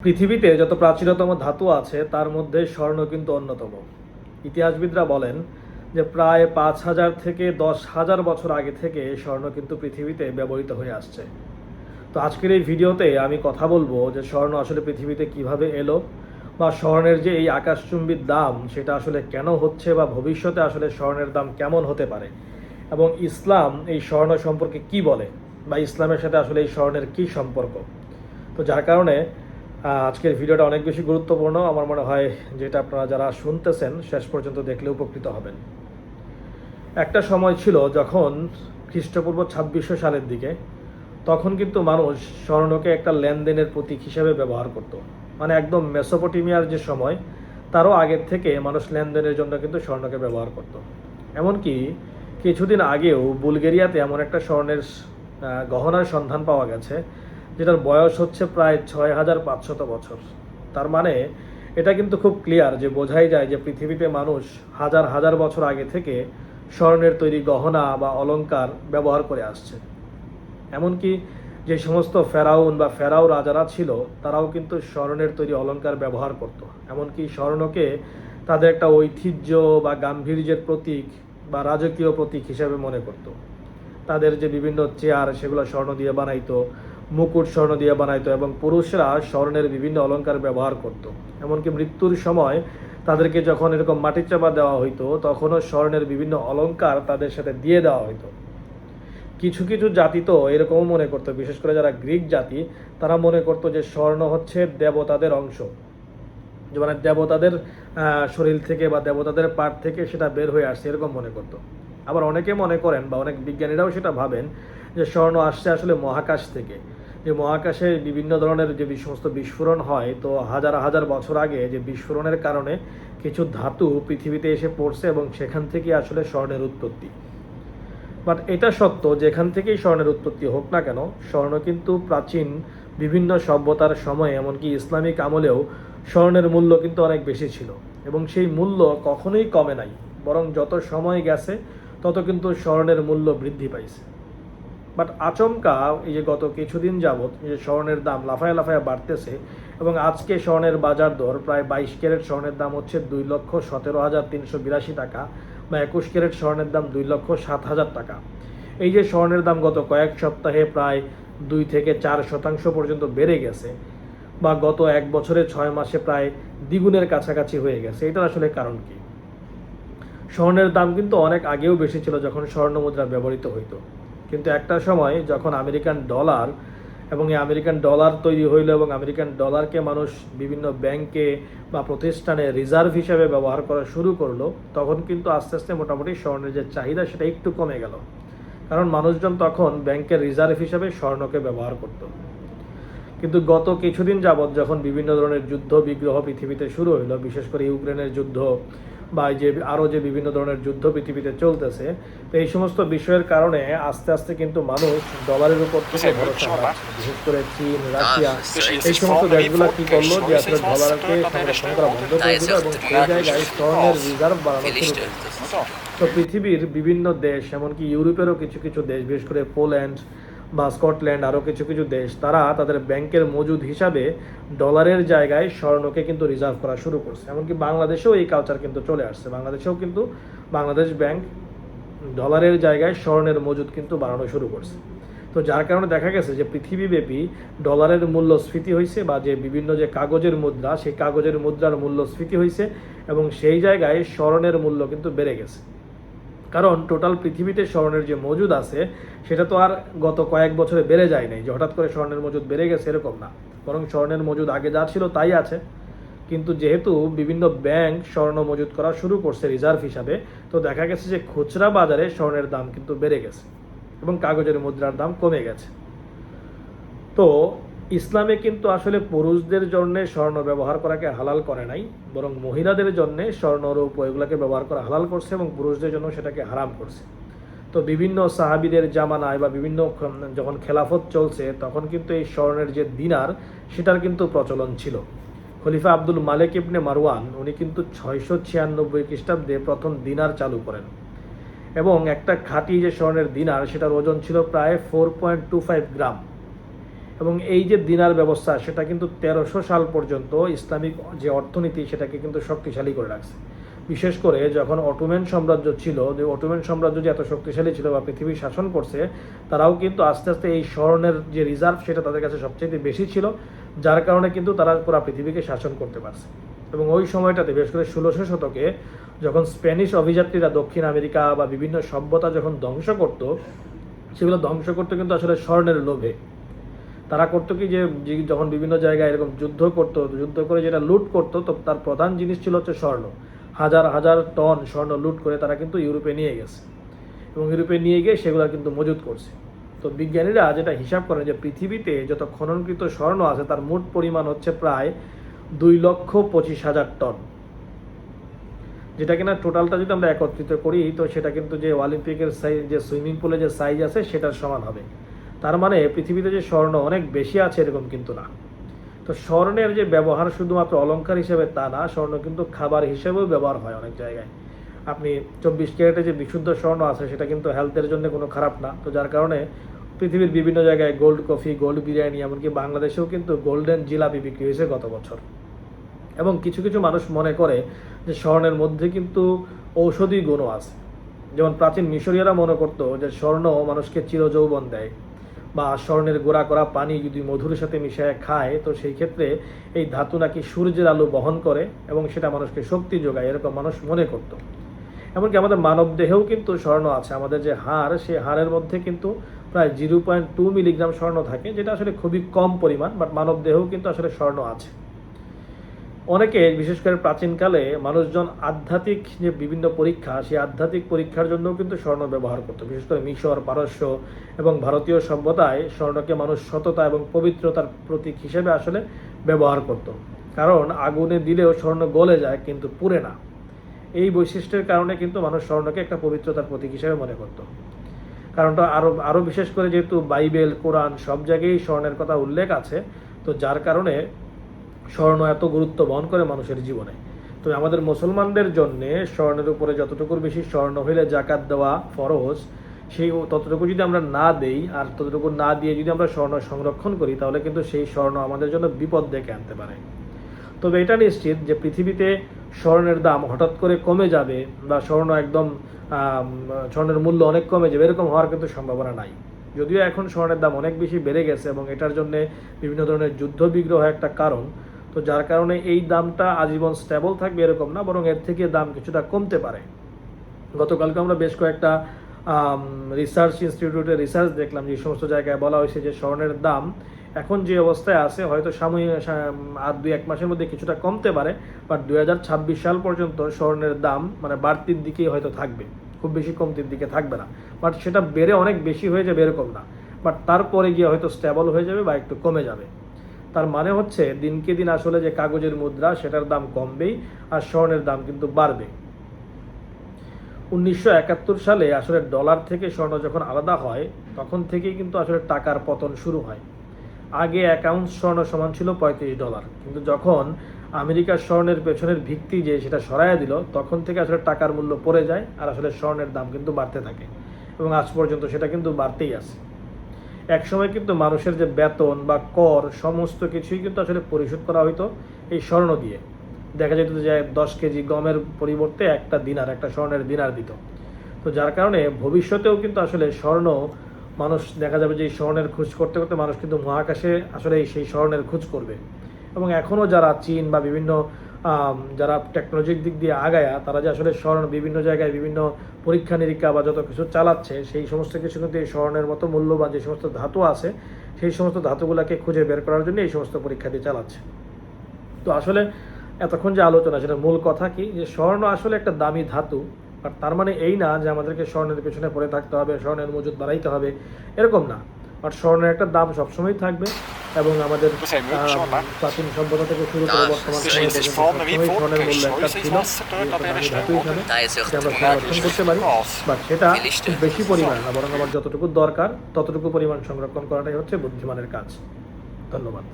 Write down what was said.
পৃথিবীতে যত প্রাচীনতম ধাতু আছে, তার মধ্যে স্বর্ণ কিন্তু অন্যতম। ইতিহাসবিদরা বলেন যে প্রায় পাঁচ হাজার থেকে দশ হাজার বছর আগে থেকে স্বর্ণ কিন্তু পৃথিবীতে ব্যবহৃত হয়ে আসছে। তো আজকের এই ভিডিওতে আমি কথা বলব যে স্বর্ণ আসলে পৃথিবীতে কীভাবে এলো বা স্বর্ণের যে এই আকাশচুম্বীর দাম, সেটা আসলে কেন হচ্ছে বা ভবিষ্যতে আসলে স্বর্ণের দাম কেমন হতে পারে এবং ইসলাম এই স্বর্ণ সম্পর্কে কি বলে বা ইসলামের সাথে আসলে এই স্বর্ণের কি সম্পর্ক? তো যার কারণে আজকের ভিডিওটা অনেক বেশি গুরুত্বপূর্ণ। আমার মনে হয় যেটা আপনারা যারা শুনতেছেন, শেষ পর্যন্ত দেখলে উপকৃত হবেন। একটা সময় ছিল যখন খ্রিস্টপূর্ব ছাব্বিশশো সালের দিকে, তখন কিন্তু মানুষ স্বর্ণকে একটা লেনদেনের প্রতীক হিসেবে ব্যবহার করত। মানে একদম মেসোপটেমিয়ার যে সময়, তারও আগের থেকে মানুষ লেনদেনের জন্য কিন্তু স্বর্ণকে ব্যবহার করত। এমনকি কিছুদিন আগেও বুলগেরিয়াতে এমন একটা স্বর্ণের গহনার সন্ধান পাওয়া গেছে যেটার বয়স হচ্ছে প্রায় ছয় হাজার পাঁচশত বছর। তার মানে এটা কিন্তু খুব ক্লিয়ার যে বোঝাই যায় যে পৃথিবীতে মানুষ হাজার হাজার বছর আগে থেকে স্বর্ণের তৈরি গহনা বা অলঙ্কার ব্যবহার করে আসছে। এমনকি যে সমস্ত ফেরাউন বা ফেরাও রাজারা ছিল, তারাও কিন্তু স্বর্ণের তৈরি অলঙ্কার ব্যবহার করত। এমনকি স্বর্ণকে তাদের একটা ঐতিহ্য বা গাম্ভীর্যের প্রতীক বা রাজকীয় প্রতীক হিসেবে মনে করত। তাদের যে বিভিন্ন চেয়ার, সেগুলো স্বর্ণ দিয়ে বানাইতো মুকুট স্বর্ণ দিয়ে বানাইতো এবং পুরুষরা স্বর্ণের বিভিন্ন অলঙ্কার ব্যবহার করত। এমনকি মৃত্যুর সময় তাদেরকে যখন এরকম মাটির চাপা দেওয়া হইতো, তখনও স্বর্ণের বিভিন্ন অলঙ্কার তাদের সাথে দিয়ে দেওয়া হইতো। কিছু কিছু জাতি তো এরকমও মনে করতো, বিশেষ করে যারা গ্রিক জাতি, তারা মনে করতো যে স্বর্ণ হচ্ছে দেবতাদের অংশ। মানে দেবতাদের শরীর থেকে বা দেবতাদের পাট থেকে সেটা বের হয়ে আসছে, এরকম মনে করতো। আবার অনেকে মনে করেন বা অনেক বিজ্ঞানীরাও সেটা ভাবেন যে স্বর্ণ আসছে আসলে মহাকাশ থেকে। যে মহাকাশে বিভিন্ন ধরনের যে সমস্ত বিস্ফোরণ হয়, তো হাজার হাজার বছর আগে যে বিস্ফোরণের কারণে কিছু ধাতু পৃথিবীতে এসে পড়ছে এবং সেখান থেকে আসলে স্বর্ণের উৎপত্তি। বাট এটা সত্য, যেখান থেকেই স্বর্ণের উৎপত্তি হোক না কেন, স্বর্ণ কিন্তু প্রাচীন বিভিন্ন সভ্যতার সময়ে, এমনকি ইসলামিক আমলেও স্বর্ণের মূল্য কিন্তু অনেক বেশি ছিল। এবং সেই মূল্য কখনোই কমে নাই, বরং যত সময় গেছে, তত কিন্তু স্বর্ণের মূল্য বৃদ্ধি পাইছে। বাট আচমকা এই যে গত কিছুদিন যাবৎ যে স্বর্ণের দাম লাফায় লাফায় বাড়তেছে এবং আজকে স্বর্ণের বাজার দর প্রায় বাইশ ক্যারেট, স্বর্ণের দাম হচ্ছে দুই লক্ষ সতেরো হাজার তিনশো বিরাশি টাকা বা একুশ ক্যারেট, স্বর্ণের দাম দুই লক্ষ সাত হাজার টাকা। এই যে স্বর্ণের দাম গত কয়েক সপ্তাহে প্রায় দুই থেকে চার শতাংশ পর্যন্ত বেড়ে গেছে বা গত এক বছরে ছয় মাসে প্রায় দ্বিগুণের কাছাকাছি হয়ে গেছে। এটার আসলে কারণ কি? স্বর্ণের দাম কিন্তু অনেক আগেও বেশি ছিল যখন স্বর্ণ মুদ্রা ব্যবহৃত হইতো। কিন্তু একটা সময় যখন আমেরিকান ডলার এবং এই আমেরিকান ডলার তৈরি হইল এবং আমেরিকান ডলারকে মানুষ বিভিন্ন ব্যাংকে বা প্রতিষ্ঠানে রিজার্ভ হিসেবে ব্যবহার করা শুরু করল, তখন কিন্তু আস্তে আস্তে মোটামুটি স্বর্ণের যে চাহিদা সেটা একটু কমে গেল। কারণ মানুষজন তখন ব্যাংকের রিজার্ভ হিসেবে স্বর্ণকে ব্যবহার করতো। কিন্তু গত কিছুদিন যাবৎ যখন বিভিন্ন ধরনের যুদ্ধ বিগ্রহ পৃথিবীতে শুরু হইল, বিশেষ করে ইউক্রেনের যুদ্ধ বা যে আরও যে বিভিন্ন ধরনের যুদ্ধ পৃথিবীতে চলতেছে তো এই সমস্ত বিষয়ের কারণে আস্তে আস্তে কিন্তু মানুষ ডলারের উপর থেকে ভরসা বিশেষ করে চীন রাশিয়া এই সমস্ত দেশগুলো কি করল যে আসলে ডলারকে সংরক্ষণ করা বন্ধ করে দিল এবং সেই জায়গায় স্বর্ণের রিজার্ভ বাড়ানো শুরু করল তো পৃথিবীর বিভিন্ন দেশ এমনকি ইউরোপেরও কিছু কিছু দেশ বিশেষ করে পোল্যান্ড বা স্কটল্যান্ড আরও কিছু কিছু দেশ, তারা তাদের ব্যাংকের মজুদ হিসাবে ডলারের জায়গায় স্বর্ণকে কিন্তু রিজার্ভ করা শুরু করছে। এমনকি বাংলাদেশেও এই কালচার কিন্তু চলে আসছে। বাংলাদেশেও কিন্তু বাংলাদেশ ব্যাংক ডলারের জায়গায় স্বর্ণের মজুদ কিন্তু বাড়ানো শুরু করছে। তো যার কারণে দেখা গেছে যে পৃথিবীব্যাপী ডলারের মূল্যস্ফীতি হয়েছে বা যে বিভিন্ন যে কাগজের মুদ্রা, সেই কাগজের মুদ্রার মূল্যস্ফীতি হয়েছে এবং সেই জায়গায় স্বর্ণের মূল্য কিন্তু বেড়ে গেছে। কারণ টোটাল পৃথিবীতে স্বর্ণের যে মজুদ আছে, সেটা তো আর গত কয়েক বছরে বেড়ে যায় নাই। যে হঠাৎ করে স্বর্ণের মজুদ বেড়ে গেছে, এরকম না। বরং স্বর্ণের মজুদ আগে যা ছিল তাই আছে। কিন্তু যেহেতু বিভিন্ন ব্যাংক স্বর্ণ মজুদ করা শুরু করছে রিজার্ভ হিসাবে, তো দেখা গেছে যে খুচরা বাজারে স্বর্ণের দাম কিন্তু বেড়ে গেছে এবং কাগজের মুদ্রার দাম কমে গেছে। তো ইসলামে কিন্তু আসলে পুরুষদের জন্য স্বর্ণ ব্যবহার করাকে হালাল করে নাই, বরং মহিলাদের জন্য স্বর্ণ রূপ এগুলোকে ব্যবহার করা হালাল করছে এবং পুরুষদের জন্য সেটাকে হারাম করছে। তো বিভিন্ন সাহাবিদের জামানায় বা বিভিন্ন যখন খেলাফত চলছে, তখন কিন্তু এই স্বর্ণের যে দিনার, সেটার কিন্তু প্রচলন ছিল। খলিফা আব্দুল মালিক ইবনে মারওয়ান, উনি কিন্তু ছয়শো ছিয়ানব্বই খ্রিস্টাব্দে প্রথম দিনার চালু করেন। এবং একটা খাঁটি যে স্বর্ণের দিনার, সেটার ওজন ছিল প্রায় four point two five gram. এবং এই যে দিনার ব্যবস্থা, সেটা কিন্তু তেরোশো সাল পর্যন্ত ইসলামিক যে অর্থনীতি, সেটাকে কিন্তু শক্তিশালী করে রাখছে। বিশেষ করে যখন অটোম্যান সাম্রাজ্য ছিল, যে অটোম্যান সাম্রাজ্য যে এত শক্তিশালী ছিল বা পৃথিবী শাসন করছে, তারাও কিন্তু আস্তে আস্তে এই স্মরণের যে রিজার্ভ সেটা তাদের কাছে সবচেয়ে বেশি ছিল, যার কারণে কিন্তু তারা পুরো পৃথিবীকে শাসন করতে পারছে। এবং ওই সময়টাতে, বিশেষ করে ষোলোশো শতকে, যখন স্প্যানিশ অভিযাত্রীরা দক্ষিণ আমেরিকা বা বিভিন্ন সভ্যতা যখন ধ্বংস করত, সেগুলো ধ্বংস করতো কিন্তু আসলে স্বর্ণের লোভে। তারা করতো কি যে যখন বিভিন্ন জায়গায় এরকম যুদ্ধ করতো, যুদ্ধ করে যেটা লুট করতো, তো তার প্রধান জিনিস ছিল হচ্ছে স্বর্ণ। হাজার হাজার টন স্বর্ণ লুট করে তারা কিন্তু ইউরোপে নিয়ে গেছে। এবং ইউরোপে নিয়ে গিয়ে সেগুলো কিন্তু মজুত করছে। তো বিজ্ঞানীরা যেটা হিসাব করেন যে, পৃথিবীতে যত খননকৃত স্বর্ণ আছে, তার মোট পরিমাণ হচ্ছে প্রায় দুই লক্ষ পঁচিশ হাজার টন। যেটা কিনা টোটালটা যদি আমরা একত্রিত করি, তো সেটা কিন্তু যে অলিম্পিকের সাইজ যে সুইমিং পুলে যে সাইজ আছে, সেটার সমান হবে। তার মানে পৃথিবীতে যে স্বর্ণ অনেক বেশি আছে এরকম কিন্তু না। তো স্বর্ণের যে ব্যবহার শুধুমাত্র অলংকার হিসেবে তা না, স্বর্ণ কিন্তু খাবার হিসেবেও ব্যবহার হয় অনেক জায়গায়। আপনি চব্বিশ ক্যারেটে যে বিশুদ্ধ স্বর্ণ আছে, সেটা কিন্তু হেলথের জন্য কোনো খারাপ না। তো যার কারণে পৃথিবীর বিভিন্ন জায়গায় গোল্ড কফি গোল্ড বিরিয়ানি, এমনকি বাংলাদেশেও কিন্তু গোল্ডেন জিলাপি বিক্রি হয়েছে গত বছর। এবং কিছু কিছু মানুষ মনে করে যে স্বর্ণের মধ্যে কিন্তু ঔষধি গুণও আছে। যেমন প্রাচীন মিশরীয়রা মনে করতো যে স্বর্ণ মানুষকে চিরযৌবন দেয়। বা স্বর্ণের গোড়া করা পানি যদি মধুর সাথে মিশিয়ে খায়, তো সেই ক্ষেত্রে এই ধাতু নাকি সূর্যের আলো বহন করে এবং সেটা মানুষকে শক্তি যোগায়, এরকম মানুষ মনে করত। এমনকি আমাদের মানব দেহেও কিন্তু স্বর্ণ আছে। আমাদের যে হাড় সেই হাড়ের মধ্যে কিন্তু প্রায় জিরো পয়েন্ট টু মিলিগ্রাম স্বর্ণ থাকে, যেটা আসলে খুবই কম পরিমাণ, বাট মানব দেহেও কিন্তু আসলে স্বর্ণ আছে। অনেকে, বিশেষ করে প্রাচীনকালে মানুষজন আধ্যাত্মিক যে বিভিন্ন পরীক্ষা, সেই আধ্যাত্মিক পরীক্ষার জন্যও কিন্তু স্বর্ণ ব্যবহার করতো। বিশেষ করে মিশর, পারস্য এবং ভারতীয় সভ্যতায় স্বর্ণকে মানুষ সততা এবং পবিত্রতার প্রতীক হিসেবে আসলে ব্যবহার করত। কারণ আগুনে দিলেও স্বর্ণ গলে যায়, কিন্তু পুড়ে না। এই বৈশিষ্ট্যের কারণে কিন্তু মানুষ স্বর্ণকে একটা পবিত্রতার প্রতীক হিসেবে মনে করত। কারণটা আরও আরও বিশেষ করে যেহেতু বাইবেল, কোরআন সব জায়গায় স্বর্ণের কথা উল্লেখ আছে, তো যার কারণে স্বর্ণ এত গুরুত্ব বহন করে মানুষের জীবনে। তবে আমাদের মুসলমানদের জন্য স্বর্ণের উপরে যতটুকুর বেশি স্বর্ণ হইলে জাকাত দেওয়া ফরজ, সেই ততটুকু যদি আমরা না দেই আর ততটুকু না দিয়ে যদি আমরা স্বর্ণ সংরক্ষণ করি, তাহলে কিন্তু সেই স্বর্ণ আমাদের জন্য বিপদ ডেকে আনতে পারে। তবে এটা নিশ্চিত যে পৃথিবীতে স্বর্ণের দাম হঠাৎ করে কমে যাবে বা স্বর্ণ একদম স্বর্ণের মূল্য অনেক কমে যাবে, এরকম হওয়ার কিন্তু সম্ভাবনা নাই। যদিও এখন স্বর্ণের দাম অনেক বেশি বেড়ে গেছে এবং এটার জন্য বিভিন্ন ধরনের যুদ্ধ বিগ্রহ একটা কারণ তো যার কারণে এই দামটা আজীবন স্টেবল থাকবে এরকম না, বরং এর থেকে দাম কিছুটা কমতে পারে। গতকালকে আমরা বেশ কয়েকটা রিসার্চ ইনস্টিটিউটের রিসার্চ দেখলাম যে সমস্ত জায়গায় বলা হয়েছে যে স্বর্ণের দাম এখন যে অবস্থায় আছে হয়তো সাময়িক, আর দুই এক মাসের মধ্যে কিছুটা কমতে পারে বাট দু হাজার ছাব্বিশ সাল পর্যন্ত স্বর্ণের দাম মানে বাড়তির দিকেই হয়তো থাকবে, খুব বেশি কমতির দিকে থাকবে না। বাট সেটা বেড়ে অনেক বেশি হয়ে যাবে এরকম না বাট তারপরে গিয়ে হয়তো স্টেবল হয়ে যাবে বা একটু কমে যাবে। তার মানে হচ্ছে দিনকে দিন আসলে যে কাগজের মুদ্রা, সেটার দাম কমবেই আর স্বর্ণের দাম কিন্তু বাড়বে। উনিশশো একাত্তর সালে আসলে ডলার থেকে স্বর্ণ যখন আলাদা হয়, তখন থেকেই কিন্তু আসলে টাকার পতন শুরু হয়। আগে আউন্স স্বর্ণ সমান ছিল পঁয়ত্রিশ ডলার। কিন্তু যখন আমেরিকার স্বর্ণের পেছনের ভিত্তি যে সেটা সরাইয়া দিল, তখন থেকে আসলে টাকার মূল্য পড়ে যায় আর আসলে স্বর্ণের দাম কিন্তু বাড়তে থাকে। এবং আজ পর্যন্ত সেটা কিন্তু বাড়তেই আছে। একসময় কিন্তু মানুষের যে বেতন বা কর, সমস্ত কিছুই কিন্তু আসলে পরিশোধ করা হইতো এই স্বর্ণ দিয়ে। দেখা যেত যে দশ কেজি গমের পরিবর্তে একটা দিনার, একটা স্বর্ণের দিনার দিত। তো যার কারণে ভবিষ্যতেও কিন্তু আসলে স্বর্ণ, মানুষ দেখা যাবে যে এই স্বর্ণের খোঁজ করতে করতে মানুষ কিন্তু মহাকাশে আসলে সেই স্বর্ণের খোঁজ করবে। এবং এখনও যারা চীন বা বিভিন্ন যারা টেকনোলজির দিক দিয়ে আগায়া, তারা যে আসলে স্বর্ণ, বিভিন্ন জায়গায় বিভিন্ন পরীক্ষা নিরীক্ষা বা যত কিছু চালাচ্ছে, সেই সমস্ত কিছু কিন্তু এই স্বর্ণের মতো মূল্যবান যে সমস্ত ধাতু আছে, সেই সমস্ত ধাতুগুলোকে খুঁজে বের করার জন্য এই সমস্ত পরীক্ষাটি চালাচ্ছে। তো আসলে এতক্ষণ যে আলোচনা, সেটা মূল কথা কি? যে স্বর্ণ আসলে একটা দামি ধাতু, আর তার মানে এই না যে আমাদেরকে স্বর্ণের পেছনে পড়ে থাকতে হবে, স্বর্ণের মজুদ বাড়াইতে হবে, এরকম না। বাট স্বর্ণের একটা দাম সবসময় থাকবে এবং আমাদের. প্রাচীন সভ্যতা থেকে শুরু করে বর্তমান স্বর্ণের witwoord, মূল্য একটা ছিল। ধাতু হিসাবে সেটা আমরা সংরক্ষণ করতে পারি বা সেটা বেশি পরিমাণ না বরং আমার যতটুকু দরকার ততটুকু পরিমাণ সংরক্ষণ করাটাই হচ্ছে বুদ্ধিমানের কাজ। ধন্যবাদ।